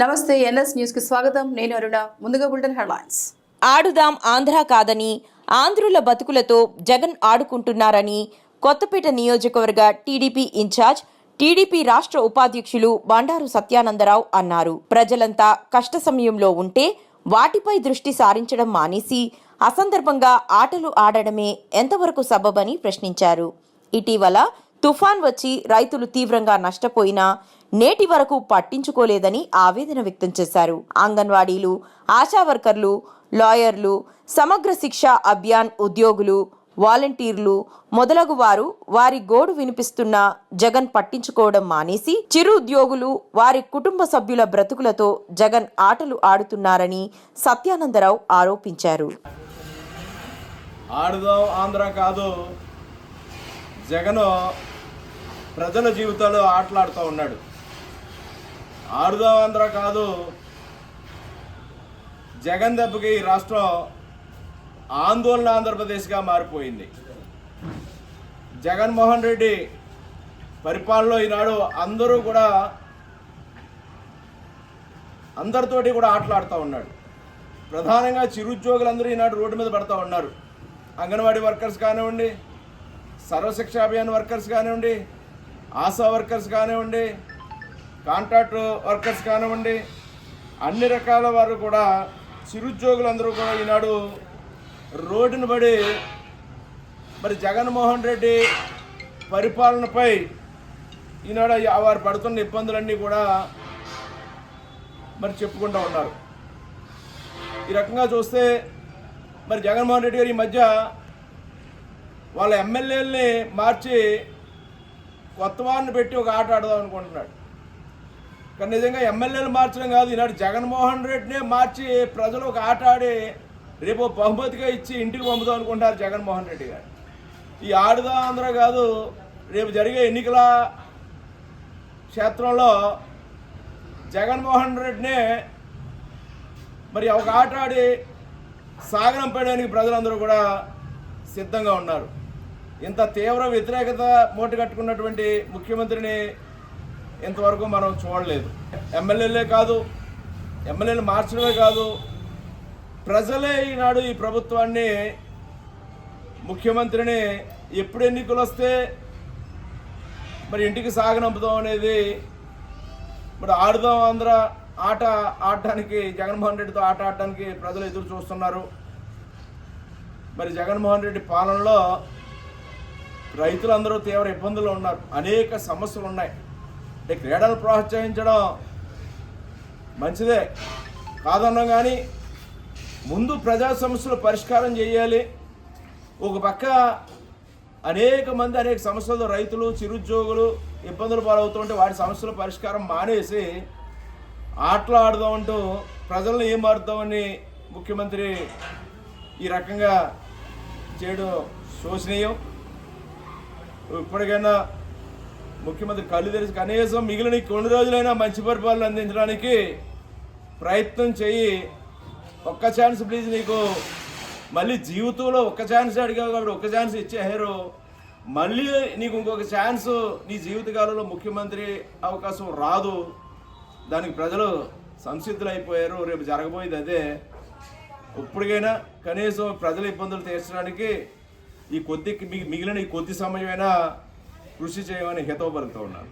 నమస్తే ఎన్ఎస్ న్యూస్కి స్వాగతం. నేను అరుణ. ముందుగా బులెటిన్ హెడ్లైన్స్. ఆడుదాం ఆంధ్ర కాదని ఆంధ్రుల బతుకులతో జగన్ ఆడుకుంటున్నారని కొత్తపేట నియోజకవర్గ టీడీపీ ఇన్ఛార్జ్ టీడీపీ రాష్ట్ర ఉపాధ్యక్షులు బండారు సత్యానందరావు అన్నారు. ప్రజలంతా కష్ట సమయంలో ఉంటే వాటిపై దృష్టి సారించడం మానేసి అసందర్భంగా ఆటలు ఆడడమే ఎంతవరకు సబబని ప్రశ్నించారు. ఇటీవల తుఫాన్ వచ్చి రైతులు తీవ్రంగా నష్టపోయినా నేటి వరకు పట్టించుకోలేదని ఆవేదన వ్యక్తం చేశారు. అంగన్వాడీలు ఆశా వర్కర్లు లాయర్లు సమగ్ర శిక్ష అభియాన్ ఉద్యోగులు వాలంటీర్లు మొదలగు వారు వారి గోడు వినిపిస్తున్న జగన్ పట్టించుకోవడం మానేసి చిరు ఉద్యోగులు వారి కుటుంబ సభ్యుల బ్రతుకులతో జగన్ ఆటలు ఆడుతున్నారని సత్యానందరావు ఆరోపించారు. ఆడుదాం ఆంధ్ర కాదు. జగన్ ప్రజల జీవితాల్లో ఆటలాడుతూ ఉన్నాడు. ఆడుదాం ఆంధ్ర కాదు. జగన్ దెబ్బకి ఈ రాష్ట్రం ఆందోళన ఆంధ్రప్రదేశ్గా మారిపోయింది. జగన్మోహన్ రెడ్డి పరిపాలనలో ఈనాడు అందరూ కూడా అందరితోటి కూడా ఆటలాడుతూ ఉన్నాడు. ప్రధానంగా చిరుద్యోగులందరూ ఈనాడు రోడ్డు మీద పడుతూ ఉన్నారు. అంగన్వాడీ వర్కర్స్ కానివ్వండి సర్వశిక్ష అభియాన్ వర్కర్స్ కానివ్వండి ఆశా వర్కర్స్ కానివ్వండి కాంట్రాక్ట్ వర్కర్స్ కానివ్వండి అన్ని రకాల వారు కూడా చిరుద్యోగులందరూ కూడా ఈనాడు రోడ్డును పడి మరి జగన్మోహన్ రెడ్డి పరిపాలనపై ఈనాడు వారు పడుతున్న ఇబ్బందులన్నీ కూడా మరి చెప్పుకుంటూ ఉన్నారు. ఈ రకంగా చూస్తే మరి జగన్మోహన్ రెడ్డి గారు ఈ మధ్య వాళ్ళ ఎమ్మెల్యేలని మార్చి కొత్త వారిని పెట్టి ఒక ఆట ఆడదాం అనుకుంటున్నాడు. కానీ నిజంగా ఎమ్మెల్యేలు మార్చడం కాదు. ఈనాడు జగన్మోహన్ రెడ్డినే మార్చి ప్రజలు ఒక ఆట ఆడి రేపు బహుమతిగా ఇచ్చి ఇంటికి పంపుదాం అనుకుంటారు జగన్మోహన్ రెడ్డి గారు. ఈ ఆడుదా ఆంధ్ర కాదు రేపు జరిగే ఎన్నికల క్షేత్రంలో జగన్మోహన్ రెడ్డినే మరి ఒక ఆట ఆడి సాగరం సాగనంపేయడానికి ప్రజలందరూ కూడా సిద్ధంగా ఉన్నారు. ఇంత తీవ్ర వ్యతిరేకత మూట కట్టుకున్నటువంటి ముఖ్యమంత్రిని ఇంతవరకు మనం చూడలేదు. ఎమ్మెల్యేలే కాదు ఎమ్మెల్యేలు మార్చడమే కాదు ప్రజలే ఈనాడు ఈ ప్రభుత్వాన్ని ముఖ్యమంత్రిని ఎప్పుడు ఎన్నికలు వస్తే మరి ఇంటికి సాగనంపుదాం అనేది ఇప్పుడు ఆడుదాం ఆంధ్ర ఆట ఆడటానికి జగన్మోహన్ రెడ్డితో ఆట ఆడటానికి ప్రజలు ఎదురు చూస్తున్నారు. మరి జగన్మోహన్ రెడ్డి పాలనలో రైతులందరూ తీవ్ర ఇబ్బందులు ఉన్నారు. అనేక సమస్యలు ఉన్నాయి. అంటే క్రీడలు ప్రోత్సహించడం మంచిదే కాదన్నాం కానీ ముందు ప్రజా సమస్యలు పరిష్కారం చేయాలి. ఒక పక్క అనేక మంది అనేక సమస్యలతో రైతులు చిరుద్యోగులు ఇబ్బందులు పాలవుతుంటే వాటి సమస్యల పరిష్కారం మానేసి ఆటలు ఆడదామంటూ ప్రజలను ఏం మారుతామని ముఖ్యమంత్రి ఈ రకంగా చేయడం శోచనీయం. ఇప్పటికైనా ముఖ్యమంత్రి కళ్ళు తెరిచి కనీసం మిగిలిన కొన్ని రోజులైనా మంచి పరిపాలన అందించడానికి ప్రయత్నం చేయి. ఒక్క ఛాన్స్ ప్లీజ్ నీకు. మళ్ళీ జీవితంలో ఒక్క ఛాన్స్ అడిగావు కాబట్టి ఒక్క ఛాన్స్ ఇచ్చేహారు మళ్ళీ నీకు ఇంకొక ఛాన్స్ నీ జీవితకాలంలో ముఖ్యమంత్రి అవకాశం రాదు. దానికి ప్రజలు సంసిద్ధులు అయిపోయారు రేపు జరగబోయేది అదే. ఇప్పటికైనా కనీసం ప్రజల ఇబ్బందులు తీర్చడానికి ఈ కొద్ది మిగిలిన ఈ కొద్ది సమయమైనా కృషి చేయమని హితవు పలుకుతూ ఉన్నాను